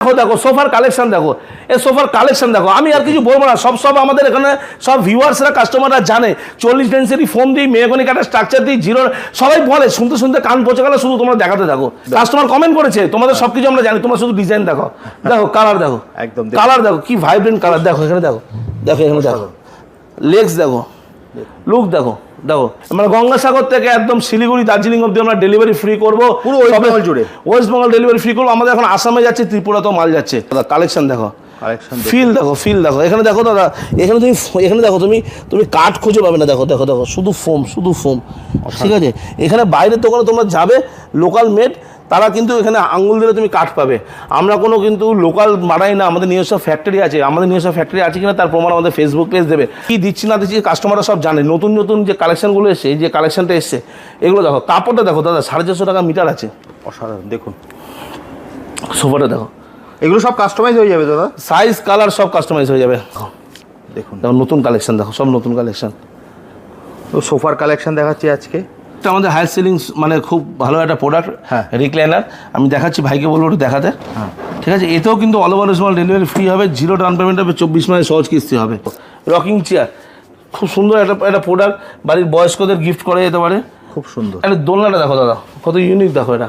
দেখো দেখো সোফার কালেকশন দেখো। এ সোফার কালেকশন দেখো। আমি আর কিছু বলব না। সব সব আমাদের এখানে সব ভিউয়ার্সরা কাস্টমাররা জানে। চল্লিশ ডেন্সিটি ফোন দিই মেয়েগনি কাটার স্ট্রাকচার দিই জিরো সবাই বলে শুনতে শুনতে কান পচে গেলে শুধু তোমরা দেখাতে থাকো। কাস্টমার কমেন্ট করেছে তোমাদের সব কিছু আমরা জানি তোমরা শুধু ডিজাইন দেখো। দেখো কালার দেখো। একদম। কালার দেখো কি ভাইব্রেন্ট কালার দেখো এখানে দেখো। দেখো এখানে দেখো। লেগস দেখো। লুক দেখো দেখো। মানে গঙ্গাসাগর থেকে একদম শিলিগুড়ি দার্জিলিং অব্দি আমরা ডেলিভারি ফ্রি করব। পুরো তবে- জুড়ে। ওয়েস্ট বেঙ্গল ডেলিভারি ফ্রি করব। আমাদের এখন আসামে যাচ্ছে ত্রিপুরাতেও মাল যাচ্ছে। দাদা কালেকশন দেখো। ফিল দেখো। ফিল দেখো এখানে দেখো দাদা এখানে তুমি এখানে দেখো তুমি তুমি কাঠ খুঁজে পাবে না। দেখো দেখো দেখো। শুধু ফোম শুধু ফোম ঠিক আছে? এখানে বাইরের দোকানে তোমরা যাবে লোকাল মেড তারা কিন্তু এখানে আঙুল দিলে তুমি কাঠ পাবে। আমরা কোনো কিন্তু লোকাল মারাই না আমাদের নিজস্ব ফ্যাক্টরি আছে। আমাদের নিজস্ব ফ্যাক্টরি আছে কিনা তার প্রমাণ আমাদের ফেসবুক পেজ দেবে। কি দিচ্ছি না দিচ্ছি কাস্টমাররা সব জানে। নতুন নতুন যে কালেকশনগুলো এসছে এই যে কালেকশনটা এসছে এগুলো দেখো। কাপড়টা দেখো দাদা সাড়ে চারশো টাকা মিটার আছে। অসাধারণ দেখুন। সোফাটা দেখো। এগুলো সব কাস্টমাইজ হয়ে যাবে দাদা। সাইজ কালার সব কাস্টমাইজ হয়ে যাবে। দেখুন। দেখো নতুন কালেকশন দেখো সব নতুন কালেকশন সোফার কালেকশন দেখাচ্ছি আজকে। এটা আমাদের হায়ার সেলিং মানে খুব ভালো একটা প্রোডাক্ট হ্যাঁ। রিক্লাইনার আমি দেখাচ্ছি ভাইকে বলব একটু দেখাতে। হ্যাঁ। ঠিক আছে? এতেও কিন্তু all over small delivery free হবে জিরো ডাউন পেমেন্ট হবে চব্বিশ মাসে সহজ কিস্তি হবে। রকিং চেয়ার খুব সুন্দর একটা একটা প্রোডাক্ট বাড়ির বয়স্কদের গিফট করা যেতে পারে। খুব সুন্দর। একটা দোলনাটা দেখো দাদা কত ইউনিক দেখো এটা।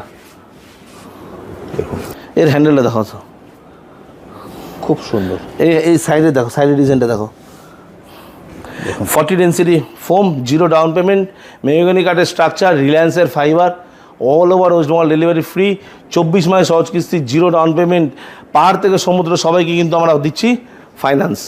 এর হ্যান্ডেলটা দেখো তো। খুব সুন্দর। এই এই সাইডে দেখো সাইডের ডিজাইনটা দেখো। Forty density foam zero down payment mahogany কার্ডের structure রিলায়েন্সের fibre all over West Bengal delivery free চব্বিশ মাসে সহজ কিস্তি জিরো ডাউন পেমেন্ট পাহাড় থেকে সমুদ্র সবাইকে কিন্তু আমরা দিচ্ছি ফাইন্যান্স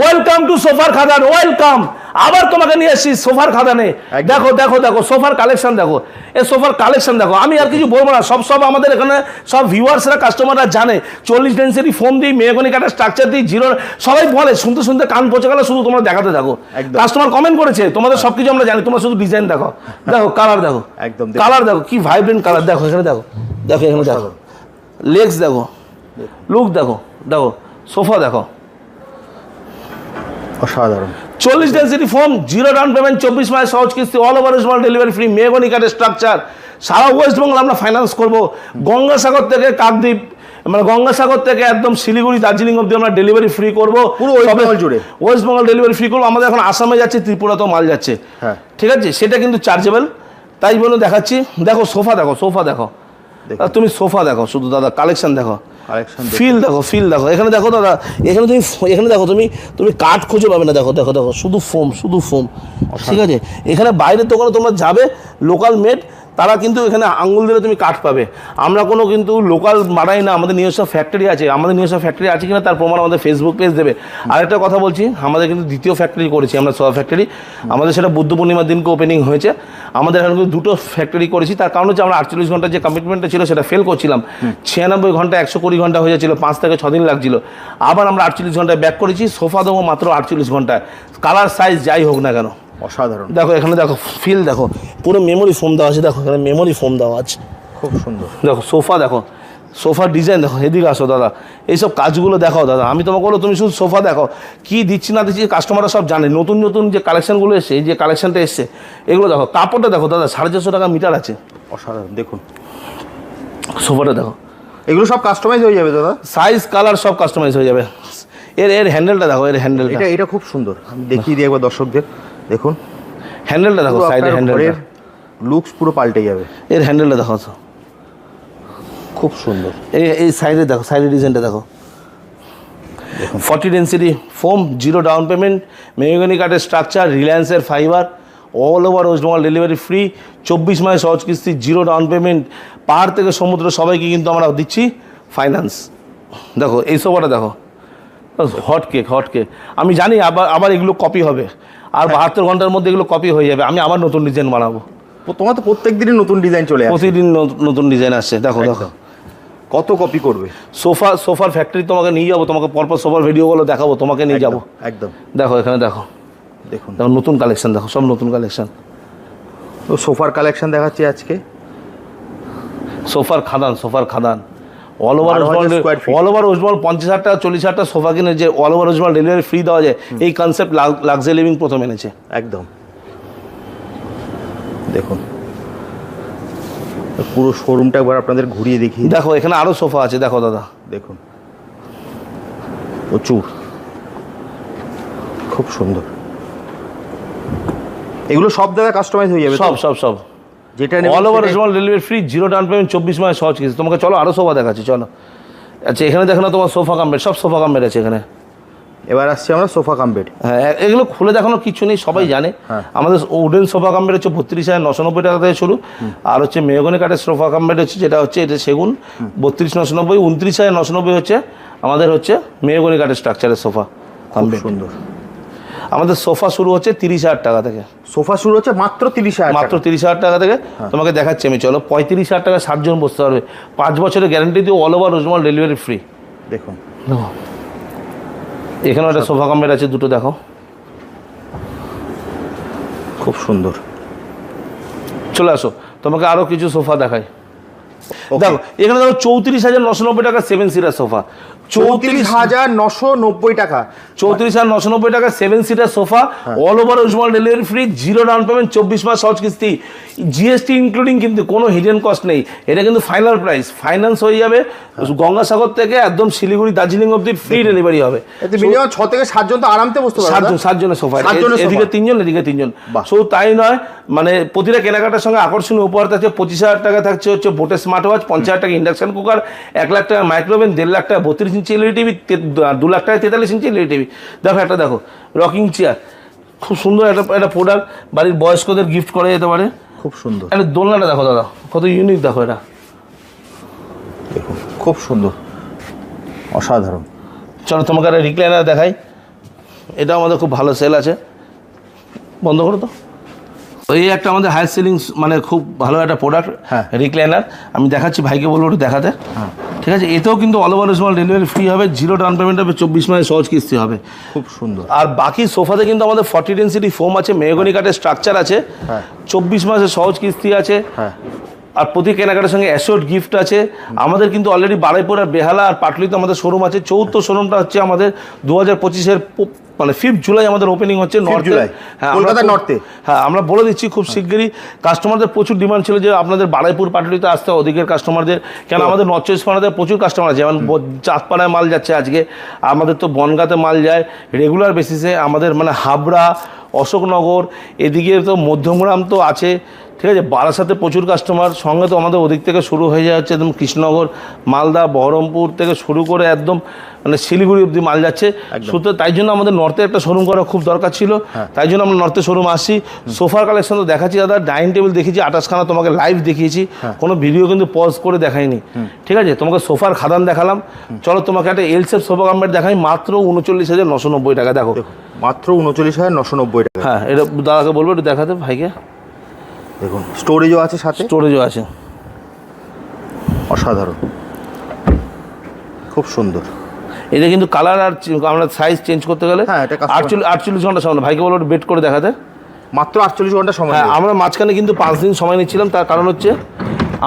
ওয়েলকাম টু সোফার খাদান ওয়েলকাম আবার তোমাকে নিয়ে এসেছি সোফার খাদানে দেখো দেখো দেখো সোফার কালেকশন দেখো। এই সোফার কালেকশন দেখো। আমি আর কিছু বলব না সব সব আমাদের এখানে সব ভিউয়ার্সরা কাস্টমাররা জানে। চল্লিশ ডেন্সিটি ফোন দিই মেয়েগনি কাটার স্ট্রাকচার দিই জিরো সবাই বলে শুনতে শুনতে কান পচে গেলে শুধু তোমরা দেখাতে থাকো। একদম। কাস্টমার কমেন্ট করেছে তোমাদের সব কিছু আমরা জানি তোমরা শুধু ডিজাইন দেখো। দেখো কালার দেখো। একদম কালার দেখো কি ভাইব্রেন্ট কালার দেখো এখানে দেখো। দেখো এখানে দেখো। লেগস দেখো। লুক দেখো। দেখো সোফা দেখো। অসাধারণ। চল্লিশ density foam zero down payment চব্বিশ মাসে সহজ কিস্তি all over small delivery free mahogany কার্ডের স্ট্রাকচার সারা ওয়েস্ট বেঙ্গল আমরা ফাইন্যান্স করব। গঙ্গাসাগর থেকে কাকদ্বীপ মানে গঙ্গাসাগর থেকে একদম শিলিগুড়ি দার্জিলিং অব্দি আমরা ডেলিভারি ফ্রি করব। পুরো Bengal জুড়ে। ওয়েস্ট বেঙ্গল ডেলিভারি ফ্রি করব। আমাদের এখন আসামে যাচ্ছে ত্রিপুরাতেও মাল যাচ্ছে। হ্যাঁ। ঠিক আছে? সেটা কিন্তু চার্জেবল তাই বলে দেখাচ্ছি। দেখো সোফা দেখো সোফা দেখো। তুমি সোফা দেখো শুধু দাদা কালেকশন দেখো। ফিল দেখো। ফিল দেখো এখানে দেখো দাদা এখানে তুমি এখানে দেখো তুমি তুমি কাঠ খুঁজে পাবে না। দেখো দেখো দেখো শুধু ফোম শুধু ফোম ঠিক আছে? এখানে বাইরের দোকানে তোমার যাবে লোকাল মেড তারা কিন্তু এখানে আঙুল দিলে তুমি কাঠ পাবে। আমরা কোনো কিন্তু লোকাল মারাই না, আমাদের নিজস্ব ফ্যাক্টরি আছে। আমাদের নিজস্ব ফ্যাক্টরি আছে কিনা তার প্রমাণ আমাদের ফেসবুক পেজ দেবে। আরেকটা কথা বলছি, আমাদের কিন্তু দ্বিতীয় ফ্যাক্টরি করেছি আমরা, সোয়া ফ্যাক্টরি আমাদের সেটা বুদ্ধ পূর্ণিমার দিনকে ওপেনিং হয়েছে। আমাদের এখানে কিন্তু দুটো ফ্যাক্টরি করেছি। তার কারণ হচ্ছে আমরা আটচল্লিশ ঘণ্টার যে কমিটমেন্টটা ছিল সেটা ফেল করছিলাম। ছিয়ানব্বই ঘণ্টা একশো কুড়ি ঘণ্টা হয়ে যাচ্ছিল, পাঁচ থেকে ছ দিন লাগছিল। আবার আমরা আটচল্লিশ ঘন্টায় ব্যাক করেছি, সোফা দেবো মাত্র আটচল্লিশ ঘন্টায়। কালার সাইজ যাই হোক না কেন। অসাধারণ। দেখো এখানে দেখো ফিল দেখো পুরো মেমোরি ফোম দেওয়া আছে দেখো এখানে মেমোরি ফোম দেওয়া আছে। খুব সুন্দর। দেখো সোফা দেখো সোফার ডিজাইন দেখো এদিকে আসো দাদা। এইসব কাজগুলো দেখাও দাদা। আমি তোমাকে বলো তুমি শুধু সোফা দেখো কি দিচ্ছি না দিচ্ছি কাস্টমাররা সব জানে। নতুন নতুন যে কালেকশনগুলো এসছে এই যে কালেকশনটা এসছে এগুলো দেখো। কাপড়টা দেখো দাদা সাড়ে চারশো টাকা মিটার আছে। অসাধারণ দেখুন। সোফাটা দেখো। এগুলো সব কাস্টমাইজ হয়ে যাবে দাদা? সাইজ কালার সব কাস্টমাইজ হয়ে যাবে। এর এর হ্যান্ডেলটা দেখো এর হ্যান্ডেলটা এটা এটা খুব সুন্দর। আমি দেখিয়ে দিই একবার দর্শকদের। দেখুন। হ্যান্ডেলটা দেখো সাইডে ঘরের লুকস পুরো পাল্টে যাবে। এর হ্যান্ডেলটা দেখো তো খুব সুন্দর। এই এই সাইডে দেখো সাইডের ডিজাইনটা দেখো। Forty density foam zero down payment mahogany কাঠের structure রিলায়েন্সের fibre all over West Bengal delivery free চব্বিশ মাসে সহজ কিস্তি জিরো ডাউন পেমেন্ট পাহাড় থেকে সমুদ্র সবাইকে কিন্তু আমরা দিচ্ছি ফাইন্যান্স দেখো এই সোফাটা দেখো। Hot cake hot cake. আমি জানি আবার আবার এগুলো কপি হবে। আর বাহাত্তর ঘণ্টার মধ্যে এগুলো কপি হয়ে যাবে। আমি আবার নতুন ডিজাইন বানাবো। তোমার তো প্রত্যেক দিনই নতুন ডিজাইন চলে প্রতিদিন নতুন ডিজাইন আসছে। দেখো দেখো। কত কপি করবে? সোফা সোফার ফ্যাক্টরি তোমাকে নিয়ে যাব তোমাকে পরপর সোফার ভিডিওগুলো দেখাবো তোমাকে নিয়ে যাব। একদম, দেখো এখানে দেখো। দেখুন। দেখো নতুন কালেকশন দেখো সব নতুন কালেকশন তো সোফার কালেকশন দেখাচ্ছি আজকে। সোফার খাদান সোফার খাদান। অল ওভার হাজার অল ওভার ওয়েস্টবেঙ্গল পঞ্চাশ হাজার টাকা চল্লিশ হাজার টাকা সোফা কিনে যে all over West Bengal delivery free দেওয়া যায় এই কনসেপ্ট লাক্সারি লিভিং প্রথম এনেছে। একদম। দেখুন। পুরো শোরুমটা একবার আপনাদের ঘুরিয়ে দেখি দেখো এখানে আরও সোফা আছে দেখো দাদা। দেখুন। প্রচুর। খুব সুন্দর। এগুলো সব দাদা কাস্টমাইজ হয়ে যাবে সব সব সব। যেটা all over রেশমাল delivery free zero down payment চব্বিশ মাসে সহজ কিছু। তোমাকে চলো আরও সোফা দেখাচ্ছি চলো। আচ্ছা এখানে দেখো না তোমার সোফা কাম্বের সব সোফা কাম্বের আছে এখানে। এবার আসছি আমরা সোফা কাম বেড হ্যাঁ এগুলো খুলে দেখানোর কিছু নেই সবাই জানে। হ্যাঁ। আমাদের উডেন সোফা কাম্বের হচ্ছে বত্রিশ হাজার নশো নব্বই টাকা থেকে শুরু। আর হচ্ছে মেহগনি কাঠের সোফা কাম্বের হচ্ছে যেটা হচ্ছে এটা সেগুন। বত্রিশ নশো নব্বই উনত্রিশ হাজার নশো নব্বই হচ্ছে আমাদের হচ্ছে মেহগনি কাঠের স্ট্রাকচারের সোফা কাম্বের সুন্দর। আমাদের সোফা শুরু হচ্ছে তিরিশ হাজার টাকা থেকে। সোফা শুরু হচ্ছে মাত্র তিরিশ হাজার মাত্র তিরিশ হাজার টাকা থেকে। হ্যাঁ। তোমাকে দেখাচ্ছি আমি চলো। পঁয়ত্রিশ হাজার টাকা সাতজন বসতে পারবে। পাঁচ বছরের গ্যারান্টি দিয়ে অল ওভার রোজমাল ডেলিভারি ফ্রি দেখুন। এখানেও একটা সোফা কামের আছে দুটো দেখো। খুব সুন্দর। চলে আসো। তোমাকে আরও কিছু সোফা দেখাই। Okay. দেখো এখানে দেখো চৌত্রিশ হাজার নশো নব্বই টাকা সেভেন সিটার সোফা। চৌত্রিশ হাজার নশো নব্বই টাকা। চৌত্রিশ হাজার নশো নব্বই টাকা seven seater sofa. All over delivery free zero down payment চব্বিশ মাস সহজ কিস্তি। জিএসটি ইনক্লুডিং কিন্তু কোনো হিডেন কস্ট নেই। এটা কিন্তু ফাইনাল প্রাইস ফাইন্যান্স হয়ে যাবে হ্যাঁ। গঙ্গাসাগর থেকে একদম শিলিগুড়ি দার্জিলিং অব্দি ফ্রি ডেলিভারি হবে। মিনিমাম ছ থেকে সাতজন তো আরামতে বসতে পারবে সাতজন সাতজনের সোফা। এদিকে তিনজন এদিকে তিনজন। তাই নয় মানে প্রতিটা কেনাকাটার সঙ্গে আকর্ষণীয় উপহার থাকছে পঁচিশ হাজার টাকা থাকছে হচ্ছে বোটের স্মার্ট ওয়াচ পঞ্চাশ হাজার টাকা ইন্ডাকশন কুকার এক লাখ টাকা মাইক্রোওভেন দেড় লাখ টাকা বত্রিশ ইঞ্চি এলইডি টিভি দু লাখ টাকা তেতাল্লিশ ইঞ্চি এলইডি টিভি। দেখো একটা দেখো রকিং চেয়ার। খুব সুন্দর একটা একটা প্রোডাক্ট বাড়ির বয়স্কদের গিফট করা যেতে পারে। খুব সুন্দর। একটা দোলনাটা দেখো দাদা কত ইউনিক দেখো এটা। খুব সুন্দর। অসাধারণ। চলো তোমাকে একটা রিক্লাইনার দেখাই। এটা আমাদের খুব ভালো সেল আছে। বন্ধ করো তো। এই একটা আমাদের হায়ার সেলিং মানে খুব ভালো একটা প্রোডাক্ট হ্যাঁ। রিক্লাইনার আমি দেখাচ্ছি ভাইকে বলব একটু দেখাতে। হ্যাঁ। ঠিক আছে? এতেও কিন্তু all over small delivery free হবে জিরো ডাউন পেমেন্ট হবে চব্বিশ মাসে সহজ কিস্তি হবে। খুব সুন্দর। আর বাকি সোফাতে কিন্তু আমাদের ফর্টি টেন সিটি ফোম আছে মেহগনি কাঠের স্ট্রাকচার আছে হ্যাঁ। চব্বিশ মাসে সহজ কিস্তি আছে হ্যাঁ। আর প্রতি কেনাকাটার সঙ্গে অ্যাসোর্ড গিফট আছে। আমাদের কিন্তু অলরেডি বারাইপুর আর বেহালা আর পাটলিতে আমাদের শোরুম আছে। চৌদ্দ শোরুমটা হচ্ছে আমাদের দু হাজার পঁচিশের মানে ফিফথ জুলাই আমাদের ওপেনিং হচ্ছে নর্থ জুলাই। কলকাতার north-এ? হ্যাঁ আমরা বলে দিচ্ছি খুব শিগগিরই কাস্টমারদের প্রচুর ডিমান্ড ছিল যে আপনাদের বারাইপুর পাটলিতে আসতে ওদিকের কাস্টমারদের কেন আমাদের নর্থ চব্বিশ পরগনাতে প্রচুর কাস্টমার আছে যেমন চাঁদপাড়ায় মাল যাচ্ছে আজকে আমাদের তো বনগাতে মাল যায় রেগুলার বেসিসে আমাদের মানে হাবড়া অশোকনগর এদিকে তো মধ্যমগ্রাম তো আছে ঠিক আছে বারাসাতে প্রচুর কাস্টমার সঙ্গে তো আমাদের ওদিক থেকে শুরু হয়ে যাচ্ছে একদম কৃষ্ণনগর মালদা বহরমপুর থেকে শুরু করে একদম মানে শিলিগুড়ি অবধি মাল যাচ্ছে। সুতরাং তাই জন্য আমাদের নর্থে একটা শোরুম করা খুব দরকার ছিল। তাই জন্য আমরা নর্থে শোরুম আসছি। সোফার কালেকশন তো দেখাচ্ছি দাদা ডাইনিং টেবিল দেখিয়েছি আঠাশখানা তোমাকে লাইভ দেখিয়েছি। কোনো ভিডিও কিন্তু পজ করে দেখাইনি। ঠিক আছে তোমাকে সোফার খাদান দেখালাম। চলো তোমাকে একটা এল সেফ কাম্বার দেখাই মাত্র উনচল্লিশ হাজার নশো নব্বই টাকা দেখো মাত্র উনচল্লিশ হাজার নশো নব্বই টাকা। হ্যাঁ এটা দাদাকে বলব একটু দেখাতে ভাইকে। দেখুন স্টোরেজও আছে সাথে। স্টোরেজও আছে। অসাধারণ। খুব সুন্দর। এটা কিন্তু কালার আর আমরা সাইজ চেঞ্জ করতে গেলে হ্যাঁ, এটা আটচল্লিশ আটচল্লিশ ঘণ্টা সময় ভাইকে বলো বেট করে দেখাতে। মাত্র আটচল্লিশ ঘণ্টা সময় হ্যাঁ আমরা মাঝখানে কিন্তু পাঁচ দিন সময় নিচ্ছিলাম। তার কারণ হচ্ছে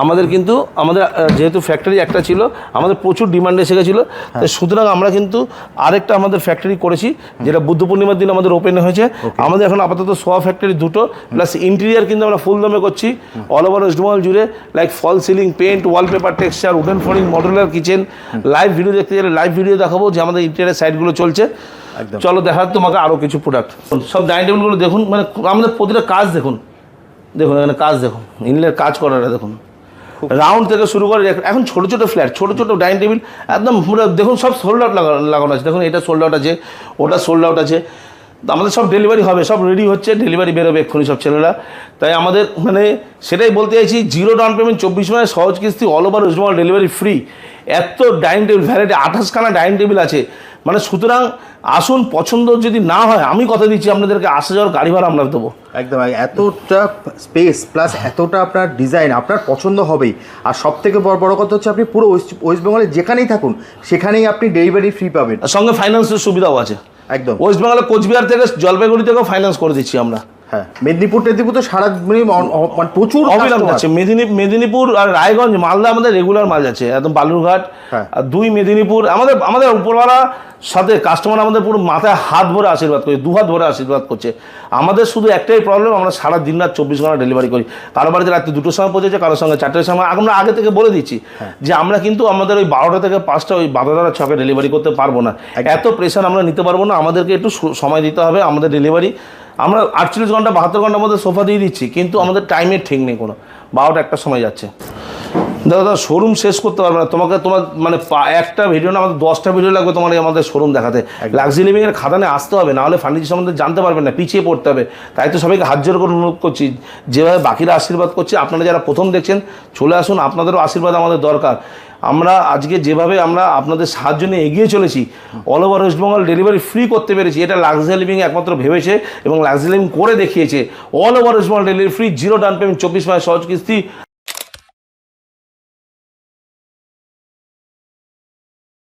আমাদের কিন্তু আমাদের যেহেতু ফ্যাক্টরি একটা ছিল আমাদের প্রচুর ডিমান্ড এসে গেছিল। হ্যাঁ। তাই সুতরাং আমরা কিন্তু আরেকটা আমাদের ফ্যাক্টরি করেছি যেটা বুদ্ধ পূর্ণিমার দিন আমাদের ওপেন হয়েছে। আমাদের এখন আপাতত সোয়া ফ্যাক্টরি দুটো প্লাস ইন্টেরিয়ার কিন্তু আমরা ফুল দমে করছি। অল ওভার ওয়েস্ট বেঙ্গল জুড়ে like fall ceiling paint wallpaper texture wooden flooring modular kitchen live video দেখতে গেলে লাইভ ভিডিও দেখাবো যে আমাদের ইন্টেরিয়ার সাইটগুলো চলছে। চলো দেখা তোমাকে আরও কিছু প্রোডাক্ট সব ডাইনিং টেবিলগুলো দেখুন মানে আমাদের প্রতিটা কাজ দেখুন। দেখুন এখানে কাজ দেখুন। ইনলের কাজ করাটা দেখুন। রাউন্ড থেকে শুরু করে এখন- ছোট ছোট ফ্ল্যাট ছোট ছোট ডাইনিং টেবিল একদম দেখুন সব সোল্ড আউট লাগানো আছে। দেখুন, এটা সোল্ড আউট আছে, ওটা সোল্ড আউট আছে। আমাদের সব ডেলিভারি হবে সব রেডি হচ্ছে ডেলিভারি বেরোবে এক্ষুনি সব ছেলেরা। তাই আমাদের মানে সেটাই বলতে চাইছি জিরো ডাউন পেমেন্ট চব্বিশ মাসে সহজ কিস্তি all over West Bengal delivery free এত ডাইনিং টেবিল ভ্যারাইটি আঠাশখানা ডাইনিং টেবিল আছে। মানে সুতরাং আসুন পছন্দ যদি না হয় আমি কথা দিচ্ছি আপনাদেরকে আসা যাওয়ার গাড়ি ভাড়া আমরা দেবো। একদম এতটা স্পেস প্লাস এতটা আপনার ডিজাইন আপনার পছন্দ হবেই। আর সব থেকে বড় বড় কথা হচ্ছে আপনি পুরো ওয়েস্ট ওয়েস্ট বেঙ্গলে যেখানেই থাকুন সেখানেই আপনি ডেলিভারি ফ্রি পাবেন। আর সঙ্গে ফাইন্যান্সের সুবিধাও আছে। একদম। ওয়েস্ট বেঙ্গলে কোচবিহার থেকে জলপাইগুড়ি থেকেও ফাইন্যান্স করে দিচ্ছি আমরা। হ্যাঁ মেদিনীপুর টেদিনীপুর তো সারা মানে মানে প্রচুর। যাচ্ছে। মেদিনী মেদিনীপুর আর রায়গঞ্জ মালদা আমাদের রেগুলার মাল যাচ্ছে। একদম বালুরঘাট হ্যাঁ। আর দুই মেদিনীপুর। আমাদের আমাদের উপরওয়ালা সাথে কাস্টমার আমাদের পুরো মাথায় হাত ভরে আশীর্বাদ করছে দু হাত ভরে আশীর্বাদ করছে। আমাদের শুধু একটাই প্রবলেম আমরা সারা দিন রাত চব্বিশ ঘণ্টা ডেলিভারি করি। কারও বাড়িতে রাত্রে দুটোর সময় পৌঁছেছে কারোর সঙ্গে চারটের সময়। আমরা আগে থেকে বলে দিচ্ছি হ্যাঁ। যে আমরা কিন্তু আমাদের ওই বারোটা থেকে পাঁচটা ওই বাধাধারা ছকে ডেলিভারি করতে পারব না। এত প্রেশার আমরা নিতে পারব না। আমাদেরকে একটু সময় দিতে হবে আমাদের ডেলিভারি আমরা আটচল্লিশ ঘণ্টা, বাহাত্তর ঘণ্টার মধ্যে সোফা দিয়ে দিচ্ছি, কিন্তু আমাদের টাইমের ঠিক নেই কোনো। বারোটা একটা সময় যাচ্ছে। দাদা শোরুম শেষ করতে পারবে না। তোমাকে তোমার মানে একটা ভিডিও না আমাদের দশটা ভিডিও লাগবে তোমার আমাদের শোরুম দেখাতে। লাক্সারি লিভিং এর খাদানে আসতে হবে না হলে ফার্নিচার সম্বন্ধে জানতে পারবেন না পিছিয়ে পড়তে হবে। তাই তো সবাইকে হাত জোর করে অনুরোধ করছি যেভাবে বাকিরা আশীর্বাদ করছে আপনারা যারা প্রথম দেখছেন চলে আসুন আপনাদেরও আশীর্বাদ আমাদের দরকার। আমরা আজকে যেভাবে আমরা আপনাদের সাহায্য নিয়ে এগিয়ে চলেছি all over West Bengal delivery free করতে পেরেছি এটা লাক্সারি লিভিং একমাত্র ভেবেছে এবং লাক্সারি লিভিং করে দেখিয়েছে। All over West Bengal delivery free zero down payment চব্বিশ মাস সহজ কিস্তি